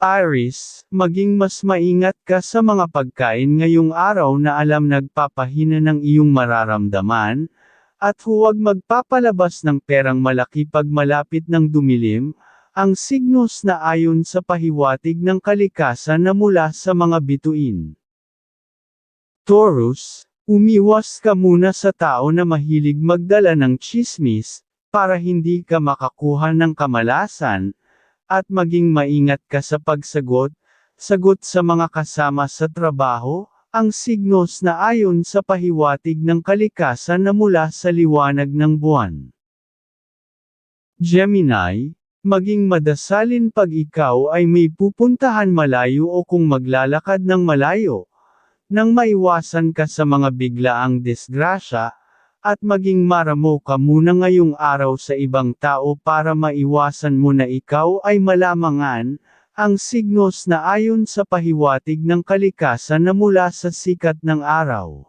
Iris, maging mas maingat ka sa mga pagkain ngayong araw na alam nagpapahina ng iyong mararamdaman, at huwag magpapalabas ng perang malaki pag malapit ng dumilim, ang signos na ayon sa pahiwatig ng kalikasan na mula sa mga bituin. Taurus, umiwas ka muna sa tao na mahilig magdala ng chismis, para hindi ka makakuha ng kamalasan, at maging maingat ka sa pagsagot, sagot sa mga kasama sa trabaho, ang signos na ayon sa pahiwatig ng kalikasan na mula sa liwanag ng buwan. Gemini, maging madasalin pag ikaw ay may pupuntahan malayo o kung maglalakad ng malayo, nang maiwasan ka sa mga biglaang disgrasya, at maging maramo ka muna ngayong araw sa ibang tao para maiwasan mo na ikaw ay malamangan, ang signos na ayon sa pahiwatig ng kalikasan na mula sa sikat ng araw.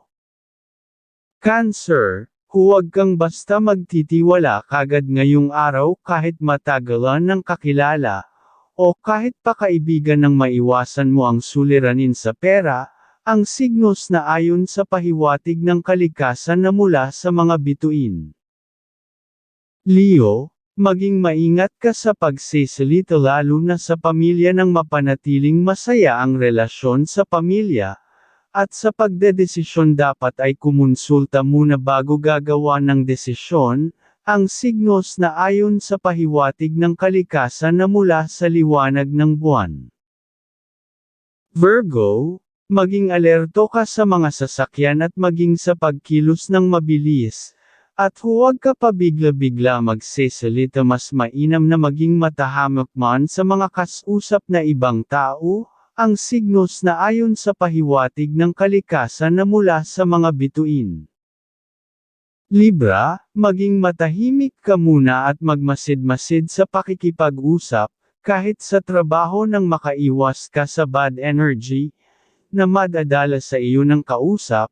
Cancer, huwag kang basta magtitiwala kagad ngayong araw kahit matagalan ng kakilala, o kahit pa kaibigan ng maiwasan mo ang suliranin sa pera, ang signos na ayon sa pahiwatig ng kalikasan na mula sa mga bituin. Leo, maging maingat ka sa pagsisilita lalo na sa pamilya nang mapanatiling masaya ang relasyon sa pamilya, at sa pagdedesisyon dapat ay kumonsulta muna bago gagawa ng desisyon, ang signos na ayon sa pahiwatig ng kalikasan na mula sa liwanag ng buwan. Virgo, Maging alerto ka sa mga sasakyan at maging sa pagkilos ng mabilis. At huwag ka pa bigla-bigla magsesalita mas mainam na maging matahamak man sa mga kasusap na ibang tao, ang signos na ayon sa pahiwatig ng kalikasan na mula sa mga bituin. Libra, maging matahimik ka muna at magmasid-masid sa pakikipag-usap, kahit sa trabaho nang makaiwas ka sa bad energy, na madadala sa iyo ng kausap,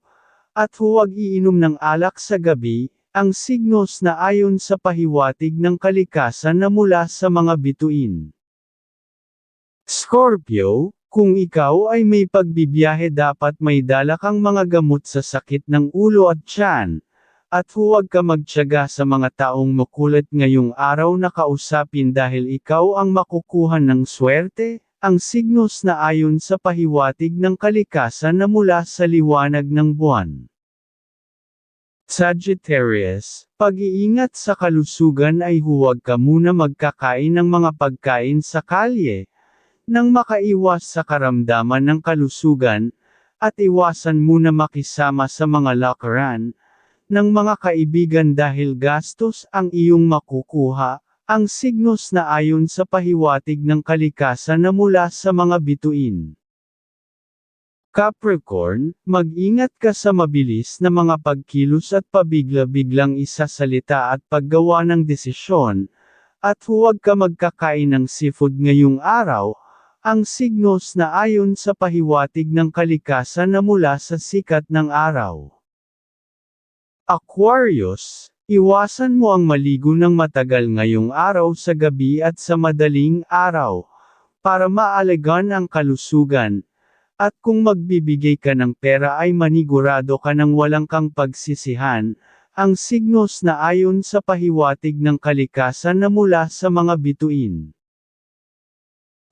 at huwag iinom ng alak sa gabi, ang signos na ayon sa pahiwatig ng kalikasan na mula sa mga bituin. Scorpio, kung ikaw ay may pagbibiyahe dapat may dala kang mga gamot sa sakit ng ulo at tiyan, at huwag ka magtyaga sa mga taong makulit ngayong araw na kausapin dahil ikaw ang makukuha ng swerte, ang signos na ayon sa pahiwatig ng kalikasan na mula sa liwanag ng buwan. Sagittarius, pag-iingat sa kalusugan ay huwag ka muna magkakain ng mga pagkain sa kalye, nang makaiwas sa karamdaman ng kalusugan, at iwasan muna makisama sa mga lakaran, ng mga kaibigan dahil gastos ang iyong makukuha, ang signos na ayon sa pahiwatig ng kalikasan na mula sa mga bituin. Capricorn, mag-ingat ka sa mabilis na mga pagkilos at pabigla-biglang isasalita at paggawa ng desisyon, at huwag ka magkakain ng seafood ngayong araw, ang signos na ayon sa pahiwatig ng kalikasan na mula sa sikat ng araw. Aquarius, Iwasan mo ang maligo ng matagal ngayong araw sa gabi at sa madaling araw, para maalagan ang kalusugan, at kung magbibigay ka ng pera ay manigurado ka ng walang kang pagsisihan, ang signos na ayon sa pahiwatig ng kalikasan na mula sa mga bituin.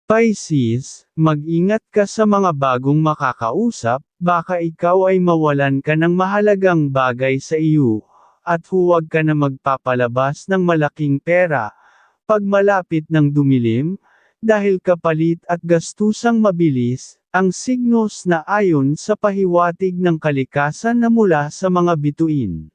Pisces, mag-ingat ka sa mga bagong makakausap, baka ikaw ay mawalan ka ng mahalagang bagay sa iyo, at huwag ka na magpapalabas ng malaking pera, pag malapit ng dumilim, dahil kapalit at gastusang mabilis, ang signos na ayon sa pahiwatig ng kalikasan na mula sa mga bituin.